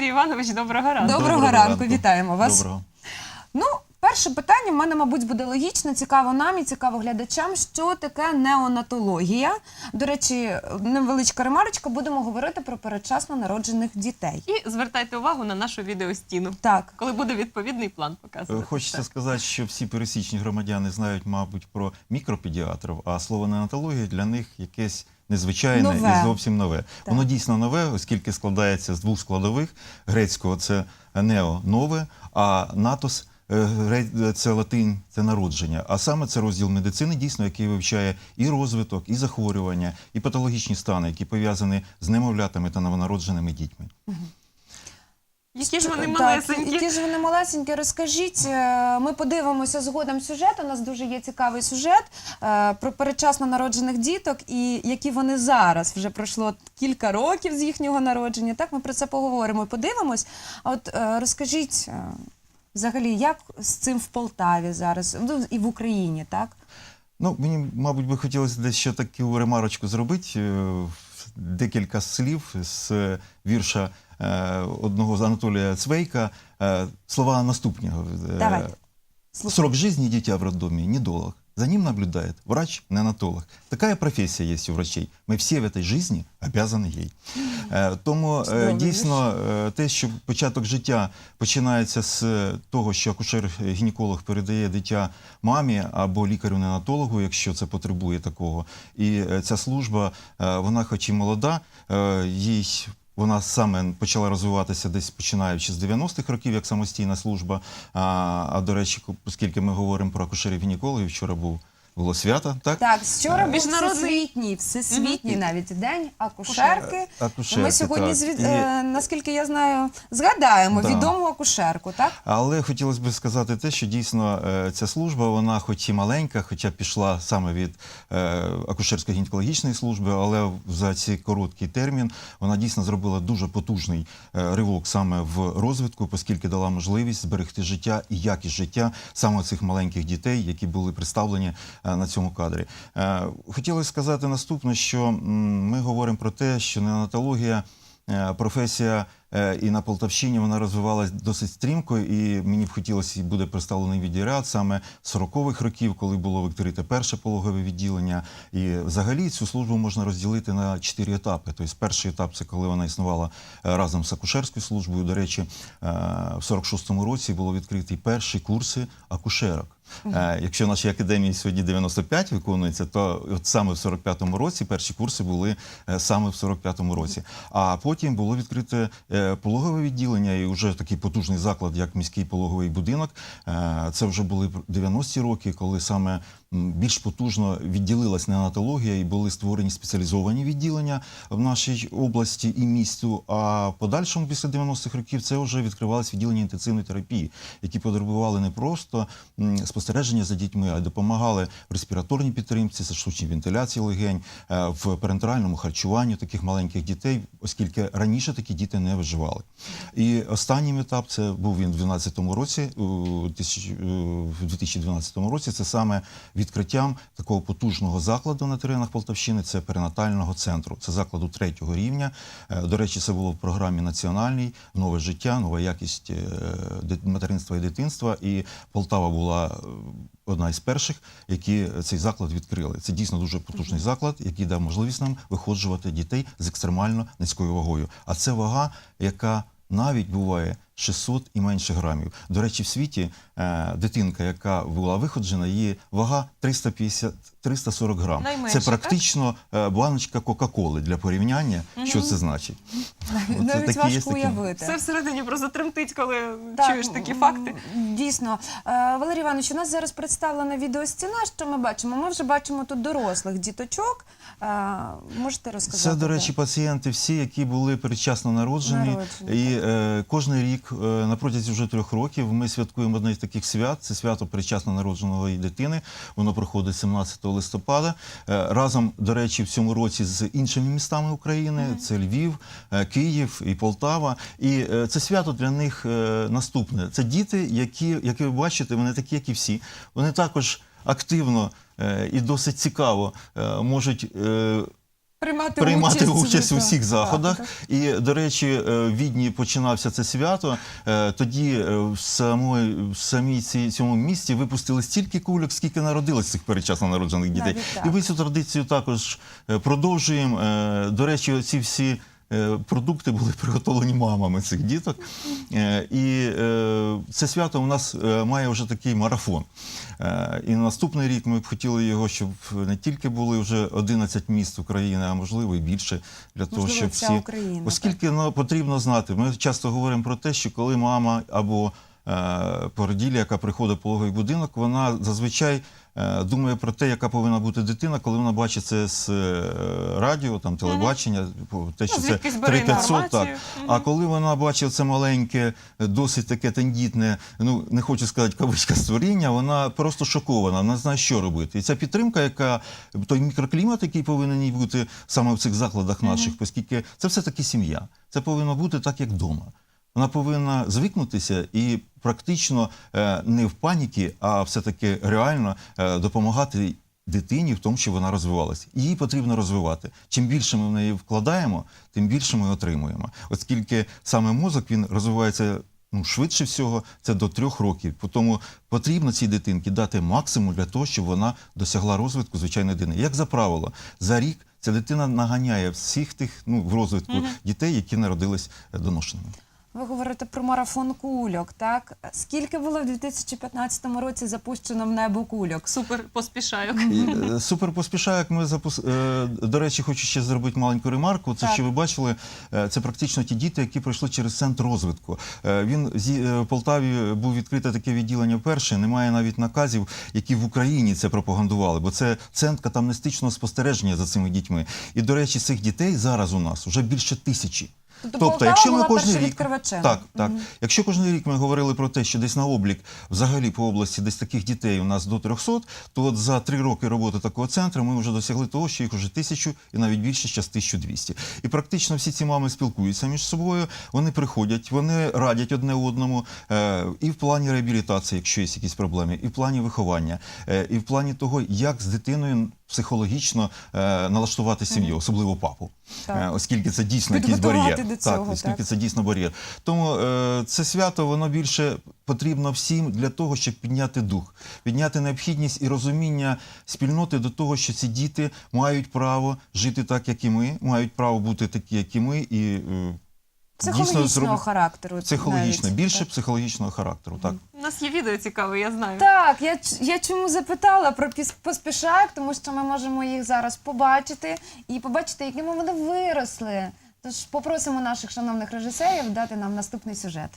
Валерій Іванович, доброго ранку. Доброго ранку, вітаємо вас. Доброго. Ну, перше питання в мене, мабуть, буде логічно. Цікаво нам і цікаво глядачам, що таке неонатологія. До речі, невеличка ремарочка, будемо говорити про передчасно народжених дітей. І звертайте увагу на нашу відеостіну, Так, коли буде відповідний план Е, показувати. Хочеться Так. сказати, що всі пересічні громадяни знають, мабуть, про мікропедіатрів, а слово неонатологія для них якесь незвичайне Нове. і зовсім нове. Воно дійсно нове, оскільки складається з двох складових. Грецького це нео нове, а натос. е, Це латинь, це народження. А саме це розділ медицини, дійсно, який вивчає і розвиток, і захворювання, і патологічні стани, які пов'язані з немовлятами та новонародженими дітьми. Які ж вони так, які ж вони малесенькі, розкажіть. Е, Ми подивимося згодом сюжет. У нас дуже є цікавий сюжет е, про передчасно народжених діток і які вони зараз. Вже пройшло кілька років з їхнього народження. Так, ми про це поговоримо і подивимось. А от е, розкажіть взагалі, як з цим в Полтаві зараз ну, і в Україні, так? Ну, мені, мабуть, би хотілося десь ще таку ремарочку зробити. Декілька слів з вірша одного з Анатолія Цвейка. Е, Слова наступного. Е, Давайте. Срок жизни дитя в роддоме недолг. За ним наблюдает врач-неонатолог. Такая профессия есть у врачей. Ми всі в этой жизни обязаны їй. Е, Тому е, дійсно е, те, що початок життя починається з того, що акушер-гінеколог передає дитя мамі або лікарю-неонатологу, якщо це потребує такого. І е, ця служба, е, вона хоч і молода, е, їй вона саме почала розвиватися десь починаючи з 90-х років як самостійна служба. А, а до речі, оскільки ми говоримо про акушерів-гінекологів, вчора був було свято, так? Так, вчора був Міжнародний- всесвітній, всесвітній навіть день акушерки. Акушерки, Ми сьогодні, так. звід... І- е, наскільки я знаю, згадаємо Да. відому акушерку, так? Але хотілося б сказати те, що дійсно е, ця служба, вона хоч і маленька, хоча пішла саме від е, акушерсько-гінекологічної служби, але за цей короткий термін вона дійсно зробила дуже потужний е, ривок саме в розвитку, оскільки дала можливість зберегти життя і якість життя саме цих маленьких дітей, які були представлені на цьому кадрі. Е, Хотілося сказати наступне, що ми говоримо про те, що неонатологія е, професія е, і на Полтавщині вона розвивалась досить стрімко, і мені б хотілося буде представлений відеоряд саме 40-х років, коли було відкрите перше пологове відділення. І взагалі цю службу можна розділити на чотири етапи. Тобто, перший етап це коли вона існувала е, разом з акушерською службою. До речі, е, в 46-му році було відкриті перші курси акушерок. Е, Якщо нашій академії сьогодні 95 виконується, то от саме в 45-му році перші курси були е, саме в 45-му році. А потім було відкрите е, пологове відділення і вже такий потужний заклад, як міський пологовий будинок. Це вже були 90-ті роки, коли саме більш потужно відділилась неонатологія і були створені спеціалізовані відділення в нашій області і місту. А подальшому після 90-х років це вже відкривалось відділення інтенсивної терапії, які потребували не просто спостереження за дітьми, а й допомагали в респіраторній підтримці, це штучній вентиляції легень, е, в перинатальному харчуванні таких маленьких дітей, оскільки раніше такі діти не виживали. І останній етап це був він в 2012 році, у тисяч- е, в 2012 році. Це саме відкриттям такого потужного закладу на теренах Полтавщини. Це перинатального центру. Це закладу третього рівня. Е, До речі, це було в програмі національній нове життя, нова якість е, материнства і дитинства. І Полтава була е, одна із перших, які цей заклад відкрили. Це дійсно дуже потужний заклад, який дав можливість нам виходжувати дітей з екстремально низькою вагою. А це вага, яка навіть буває 600 і менше грамів. До речі, в світі е, дитинка, яка була виходжена, її вага 350 340 грам. Найменше, це практично е, баночка Кока-Коли для порівняння. Що це значить? Навіть такі є важко такі. уявити. Все всередині просто тремтить, коли Так, чуєш такі факти. Дійсно. Е, Валерій Іванович, у нас зараз представлена відеостіна. Що ми бачимо? Ми вже бачимо тут дорослих діточок. Можете розказати? Це, до речі, пацієнти всі, які були передчасно народжені. Народжені, І е, кожен рік, е, на протязі вже трьох років, ми святкуємо одне з таких свят. Це свято передчасно народженої дитини. Воно проходить 17 листопада. Е, разом, до речі, в цьому році з іншими містами України: це Львів, е, Київ і Полтава. І е, це свято для них е, наступне. Це діти, які, як ви бачите, вони такі, як і всі. Вони також активно е, і досить цікаво е, можуть. е, Приймати, приймати участь, участь у так, всіх заходах. так. І, до речі, в Відні починався це свято. Тоді в самої, в самій ці- цьому місті випустили стільки кульок, скільки народилось цих передчасно народжених дітей. Навіть так. І ми цю традицію також продовжуємо. До речі, ці всі. Е, Продукти були приготовлені мамами цих діток. Е, І е, це свято у нас має вже такий марафон. І на наступний рік ми б хотіли його, щоб не тільки були вже 11 міст України, а можливо і більше, для того, Можливо, щоб всі Україна, оскільки ну, потрібно знати. Ми часто говоримо про те, що коли мама або породілля, яка приходить в пологовий будинок, вона зазвичай думає про те, яка повинна бути дитина, коли вона бачить це з е, радіо, там телебачення, те, що Ну, це звідкись бере 3500, так. А коли вона бачить це маленьке, досить таке тендітне, ну не хочу сказати кавичка створіння, вона просто шокована, вона знає, що робити. І ця підтримка, яка той мікроклімат, який повинен бути саме в цих закладах наших, оскільки це все таки сім'я. Це повинно бути так, як вдома. Вона повинна звикнутися і практично е, не в паніки, а все-таки реально е, допомагати дитині в тому, що вона розвивалася. Її потрібно розвивати. Чим більше ми в неї вкладаємо, тим більше ми отримуємо. Оскільки саме мозок він розвивається. Ну, швидше всього, це до трьох років. Тому потрібно цій дитинці дати максимум для того, щоб вона досягла розвитку звичайної дитини. Як за правило, за рік ця дитина наганяє всіх тих ну, в розвитку дітей, які народились е, доношеними. Ви говорите про марафон кульок, так? Скільки було в 2015 році запущено в небо кульок? Супер поспішаю. Е, Супер поспішаю, як ми запус... е, До речі, хочу ще зробити маленьку ремарку. Це Так. що ви бачили, е, це практично ті діти, які пройшли через центр розвитку. Він зі- в Полтаві був відкрите таке відділення вперше. Немає навіть наказів, які в Україні це пропагандували, бо це центр катамнестичного спостереження за цими дітьми. І до речі, цих дітей зараз у нас вже більше тисячі. Тобто Полтава була першовідкривачем. так, так. Якщо кожен рік ми говорили про те, що десь на облік взагалі по області десь таких дітей у нас до 300, то от за три роки роботи такого центру ми вже досягли того, що їх вже тисячу і навіть більше зараз 1200. І практично всі ці мами спілкуються між собою, вони приходять, вони радять одне одному е, і в плані реабілітації, якщо є якісь проблеми, і в плані виховання, е, і в плані того, як з дитиною психологічно е, налаштувати сім'ю, особливо папу, Так. Е, оскільки це дійсно якийсь бар'єр. до цього, так, оскільки так. це дійсно бар'єр. Тому е, це свято воно більше потрібно всім для того, щоб підняти дух, підняти необхідність і розуміння спільноти до того, що ці діти мають право жити так, як і ми, мають право бути такі, як і ми, і е, Психологічного зробити- характеру. психологічно, навіть, більше так. психологічного характеру. Так. Нас є відео цікаве, я знаю. Так, я, я чому запитала про піс- поспішак, тому що ми можемо їх зараз побачити і побачити, якими вони виросли. Тож попросимо наших шановних режисерів дати нам наступний сюжет.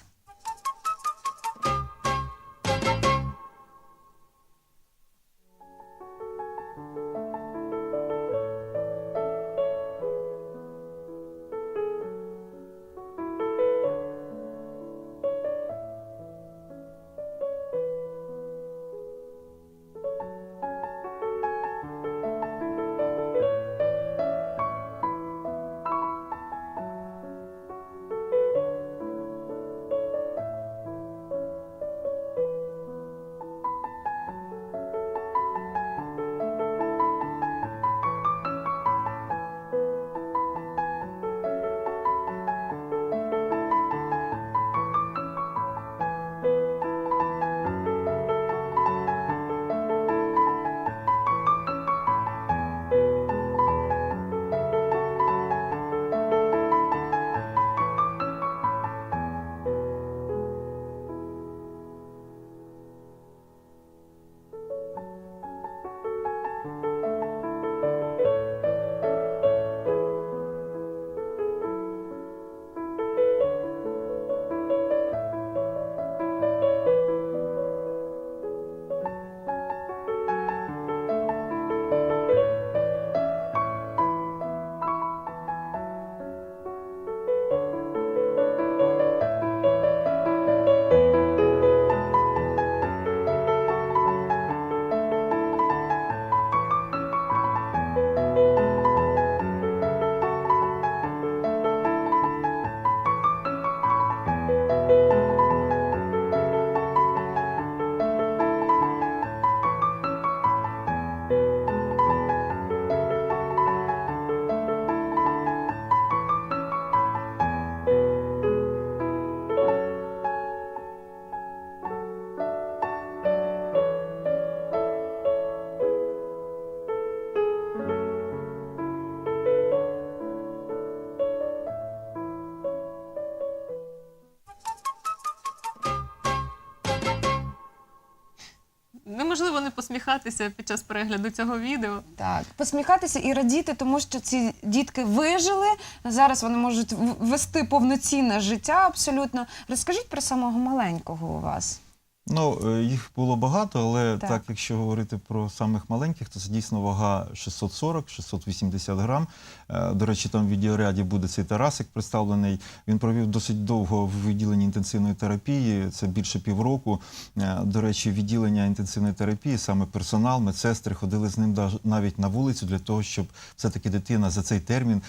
Посміхатися під час перегляду цього відео. Так, посміхатися і радіти, тому що ці дітки вижили. Зараз вони можуть вести повноцінне життя абсолютно. Розкажіть про самого маленького у вас. Ну, е, їх було багато, але Так. так. якщо говорити про самих маленьких, то це дійсно вага 640-680 грам. Е, До речі, там в відеоряді буде цей Тарасик представлений. Він провів досить довго в відділенні інтенсивної терапії, це більше півроку. Е, До речі, відділення інтенсивної терапії, саме персонал, медсестри ходили з ним навіть на вулицю для того, щоб все-таки дитина за цей термін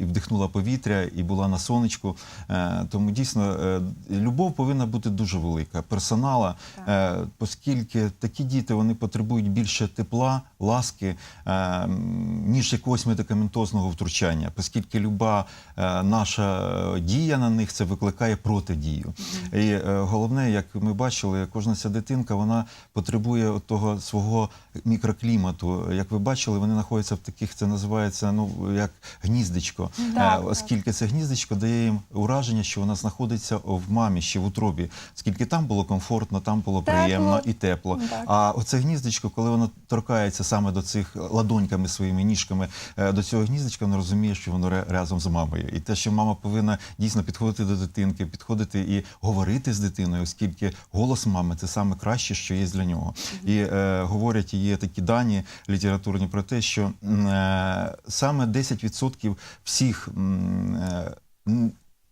і вдихнула повітря, і була на сонечку. Тому дійсно любов повинна бути дуже велика. Персонала, оскільки такі діти вони потребують більше тепла, ласки, е, ніж якогось медикаментозного втручання, оскільки люба е, наша дія на них це викликає протидію. І е, головне, як ми бачили, кожна ця дитинка вона потребує того свого мікроклімату. Як ви бачили, вони знаходяться в таких, це називається ну як гніздечко, Е, так. оскільки це гніздечко дає їм ураження, що вона знаходиться в мамі ще в утробі, оскільки там було комфортно, там було Тепло. приємно і тепло. Так. А оце гніздечко, коли воно торкається саме до цих ладоньками своїми ніжками е, до цього гніздечка, воно розуміє, що воно разом з мамою. І те, що мама повинна дійсно підходити до дитинки, підходити і говорити з дитиною, оскільки голос мами це саме краще, що є для нього. І е, говорять, є такі дані літературні про те, що е, саме 10% всіх. е,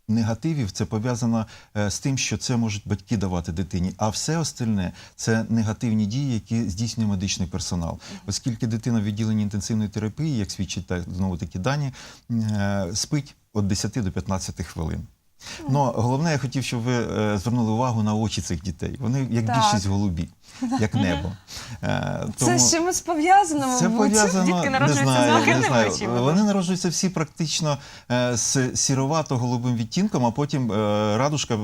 Негативів це пов'язано е, з тим, що це можуть батьки давати дитині, а все остальне це негативні дії, які здійснює медичний персонал. Оскільки дитина в відділенні інтенсивної терапії, як свідчить знову такі дані, е, спить від 10 до 15 хвилин. Ну, головне, я хотів, щоб ви е, звернули увагу на очі цих дітей. Вони як Так. більшість голубі, як небо. Е, Це з чимось пов'язано, це пов'язано, Дітки не народжуються з знаю. очима. Вони народжуються всі практично е, з сіровато-голубим відтінком, а потім е, радужка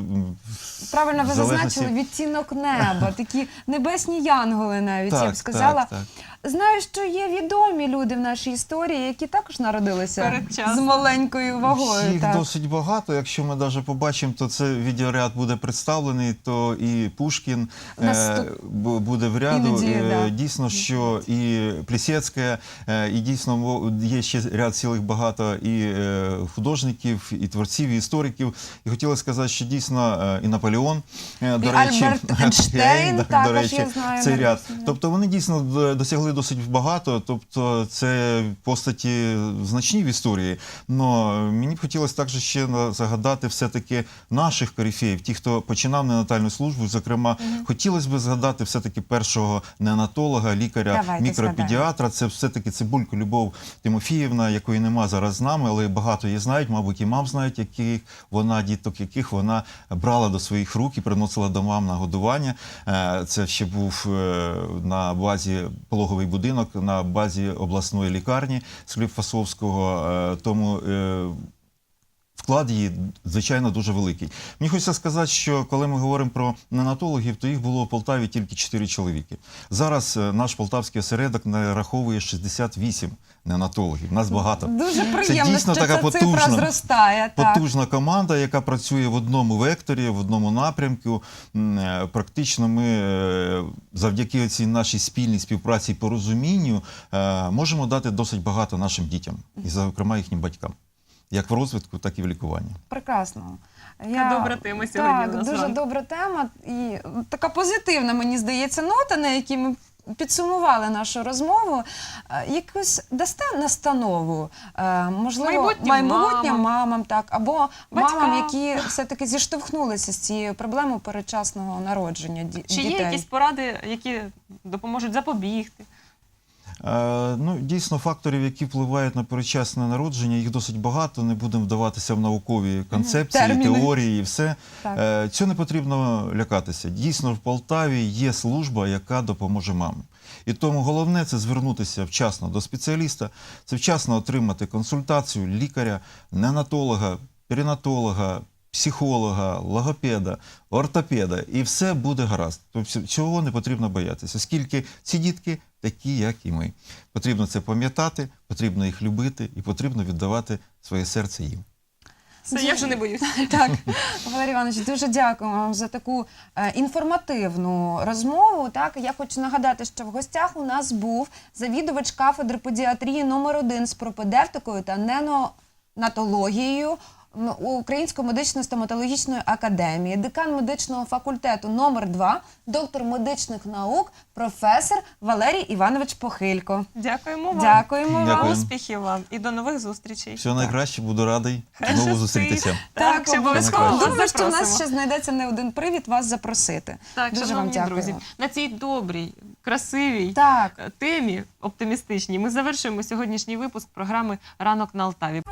Правильно ви залежності- зазначили відтінок неба, такі небесні янголи навіть, я б сказала. так, так. Знаю, що є відомі люди в нашій історії, які також народилися з маленькою вагою. Їх так. досить багато. Якщо ми навіть побачимо, то це відеоряд буде представлений, то і Пушкін Наступ- буде в ряду. Іноді, Е, да. Дійсно, що і Плісецька, е, і дійсно є ще ряд цілих багато і е, художників, і творців, і істориків. І хотіла сказати, що дійсно і Наполеон, е, до І речі, Альберт Ейнштейн так, також, до речі, я знаю, цей ряд. Тобто вони дійсно досягли досить багато. Тобто це постаті значні в історії. Но мені б хотілося також ще загадати все-таки наших корифеїв, ті, хто починав неонатальну службу. Зокрема, хотілося б згадати все-таки першого неонатолога, лікаря, Давайте мікропедіатра. Це все-таки Цибулько Любов Тимофіївна, якої нема зараз з нами, але багато її знають, мабуть, і мам знають, яких вона, діток, яких вона брала до своїх рук і приносила до мам на годування. Е, Це ще був е, на базі пологовий будинок, на базі обласної лікарні Скліпфасовського. Е, Тому вклад її, звичайно, дуже великий. Мені хочеться сказати, що коли ми говоримо про неонатологів, то їх було у Полтаві тільки 4 чоловіки. Зараз е, наш полтавський осередок нараховує 68 неонатологів. Нас багато. Дуже приємно, дійсно що така ця цифра потужна- зростає. Так. Потужна команда, яка працює в одному векторі, в одному напрямку. Е, Практично ми е, завдяки цій нашій спільній співпраці і порозумінню можемо дати досить багато нашим дітям, і, зокрема, їхнім батькам, як в розвитку, так і в лікуванні. Прекрасно. добра тема сьогодні Так, у нас дуже вами. добра тема і така позитивна, мені здається, нота, на якій ми підсумували нашу розмову. Е, Якусь дасте настанову, е, можливо, Майбутнім майбутнім мамам. мамам, так, або Батькам. мамам, які все-таки зіштовхнулися з цією проблемою передчасного народження Чи дітей. є якісь поради, які допоможуть запобігти? Е, Ну, дійсно, факторів, які впливають на передчасне народження, їх досить багато. Не будемо вдаватися в наукові концепції, Терміни. теорії і все. Так. Е, Цього не потрібно лякатися. Дійсно, в Полтаві є служба, яка допоможе мамам. І тому головне це звернутися вчасно до спеціаліста, це вчасно отримати консультацію лікаря, неонатолога, перинатолога, психолога, логопеда, ортопеда, і все буде гаразд. Тобто цього не потрібно боятися, оскільки ці дітки такі, як і ми. Потрібно це пам'ятати, потрібно їх любити і потрібно віддавати своє серце їм. Все, я вже не боюсь. Так, Валерій Іванович, дуже дякуємо вам за таку е, інформативну розмову. Так, я хочу нагадати, що в гостях у нас був завідувач кафедри педіатрії номер 1 з пропедевтикою та ненонатологією Української медично-стоматологічної академії, декан медичного факультету номер 2 доктор медичних наук, професор Валерій Іванович Похилько. Дякуємо вам. Дякуємо вам. Дякую. Успіхів вам і до нових зустрічей. Всього найкраще, буду радий Хай знову зустрітися. Так, ще обов'язково Думаю, що в нас ще знайдеться не один привід вас запросити. Так, Дуже вам дякую. друзі, на цій добрій, красивій Так. темі оптимістичній ми завершуємо сьогоднішній випуск програми Ранок на Алтаві.